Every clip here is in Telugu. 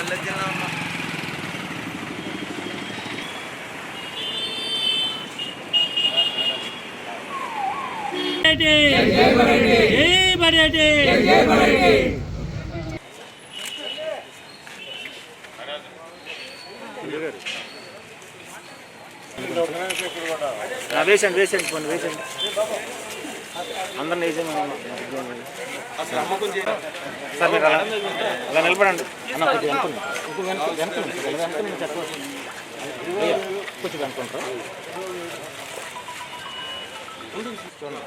కల్లె జిల్లా ఉన్నా జై బడేటి జై వేసండి వేసండి పోండి వేసండి. అందరిని సార్ మీరు అలా అలా నిలబడండి. అన్న కొంచెం వెనుకండి ఇంకో వెనక చెప్పవచ్చు కొంచెం వెనుకుంటారా మేడం కుదరదా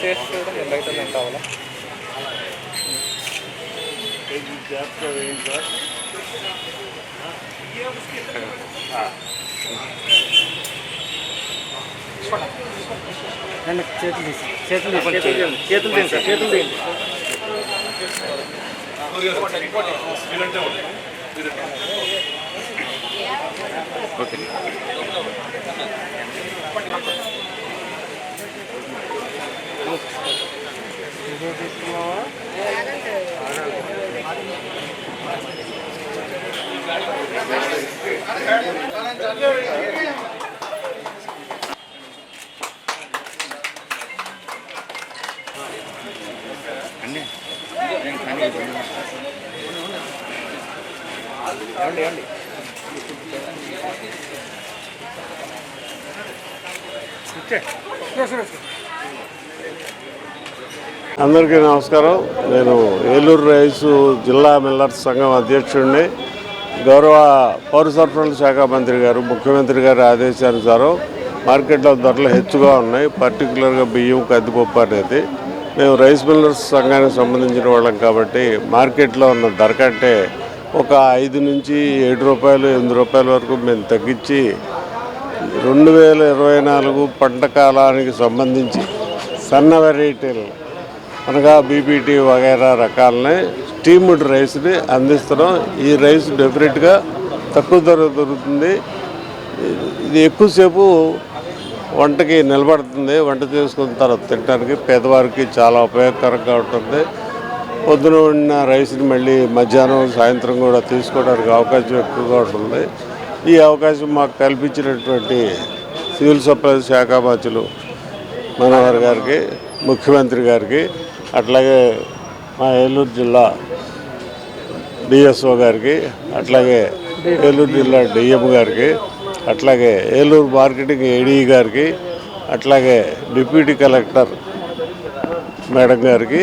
చేసి చూడండి ఎంత అవుతుంది ఎంత అవ్వాలా నన్ను చేతులు తీసి చేతులు తీసి చేతులు తీయండి సార్ ఓకే. తీయండి ఓకే అండి ఏమండి ఏమండి? అందరికీ నమస్కారం. నేను ఏలూరు రైసు జిల్లా మిల్లర్స్ సంఘం అధ్యక్షుడిని. గౌరవ పౌర సరఫరాల శాఖ మంత్రి గారు ముఖ్యమంత్రి గారి ఆదేశానుసారం మార్కెట్లో ధరలు హెచ్చుగా ఉన్నాయి. పర్టికులర్గా బియ్యం కందిపప్పు అనేది. మేము రైస్ మిల్లర్స్ సంఘానికి సంబంధించిన వాళ్ళం కాబట్టి మార్కెట్లో ఉన్న ధర కంటే ఒక ఐదు నుంచి ఏడు రూపాయలు ఎనిమిది రూపాయల వరకు మేము తగ్గించి రెండు వేల ఇరవై నాలుగు పంట కాలానికి సంబంధించి సన్న వెరైటీలు అనగా బీపీటీ వగైరా రకాలని స్టీమ్డ్ రైస్ని అందిస్తున్నాం. ఈ రైస్ డెఫినెట్గా తక్కువ ధర దొరుకుతుంది. ఇది ఎక్కువసేపు వంటకి నిలబడుతుంది. వంట చేసుకున్న తర్వాత తినడానికి పేదవారికి చాలా ఉపయోగకరంగా ఉంటుంది. పొద్దున వండిన రైస్ని మళ్ళీ మధ్యాహ్నం సాయంత్రం కూడా తీసుకోవడానికి అవకాశం ఎక్కువగా ఉంటుంది. ఈ అవకాశం మాకు కల్పించినటువంటి సివిల్ సప్లైస్ శాఖ మంత్రులు మనోహర్ గారికి ముఖ్యమంత్రి గారికి అట్లాగే మా ఏలూరు జిల్లా డిఎస్ఓ గారికి అట్లాగే ఏలూరు జిల్లా డిఎం గారికి అట్లాగే ఏలూరు మార్కెటింగ్ ఏడీ గారికి అట్లాగే డిప్యూటీ కలెక్టర్ మేడం గారికి